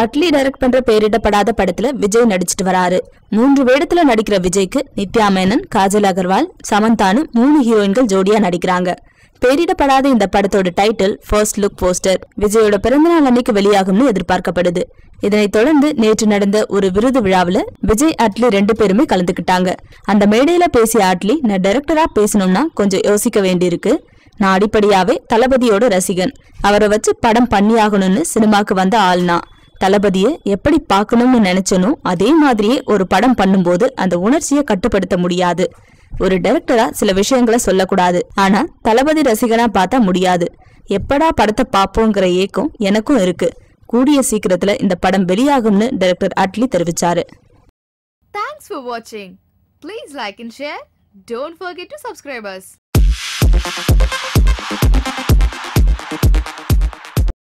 Atlee direct பண்ற பெயரிடப்படாத படத்துல விஜய் நடிச்சிட்டு வராரு. மூன்று வேடத்துல நடிக்கிற விஜய்க்கு நித்யா மேனன் காஜல் அகர்வால் சமந்தானு மூணு ஹீரோயின்கள் ஜோடியா நடிக்கிறாங்க. பெயரிடப்படாத இந்த படத்தோட டைட்டில் ஃபர்ஸ்ட் லுக் போஸ்டர் விஜயோட பிறந்தநாள் அன்னைக்கு வெளியாகும்னு எதிர்பார்க்கப்படுது. இதனைத் தொடர்ந்து நேற்று நடந்த ஒரு விருது விழாவுல விஜய் அட்லி ரெண்டு பேருமே கலந்துக்கிட்டாங்க அந்த மேடையில பேசிய அட்லி நான் டைரக்டரா பேசணும்னா கொஞ்சம் யோசிக்க வேண்டியிருக்கு. நான் அடிப்படையாவே தளபதியோட ரசிகன். அவரை வச்சு படம் பண்ணியாகணும்னு சினிமாக்கு வந்த ஆள்னா. தளபதியை எப்படி பார்க்கணும்னு நினைச்சனோ அதே மாதிரியே ஒரு படம் பண்ணும்போது அந்த உணர்ச்சியை கட்டுப்படுத்த முடியாது. ஒரு டைரக்டரா சில விஷயங்களை சொல்லக்கூடாது. ஆனா தளபதி ரசிகனா பார்த்தா முடியாது. எப்படா படத்தை பார்ப்போங்கிற ஏக்கம் எனக்கும் இருக்கு. கூடிய சீக்கிரத்துல இந்த படம் வெளியாகும்னு டைரக்டர் அட்லி தெரிவிச்சாரு. தேங்க்ஸ் ஃபார் வாட்சிங் please like and share don't forget to subscribe.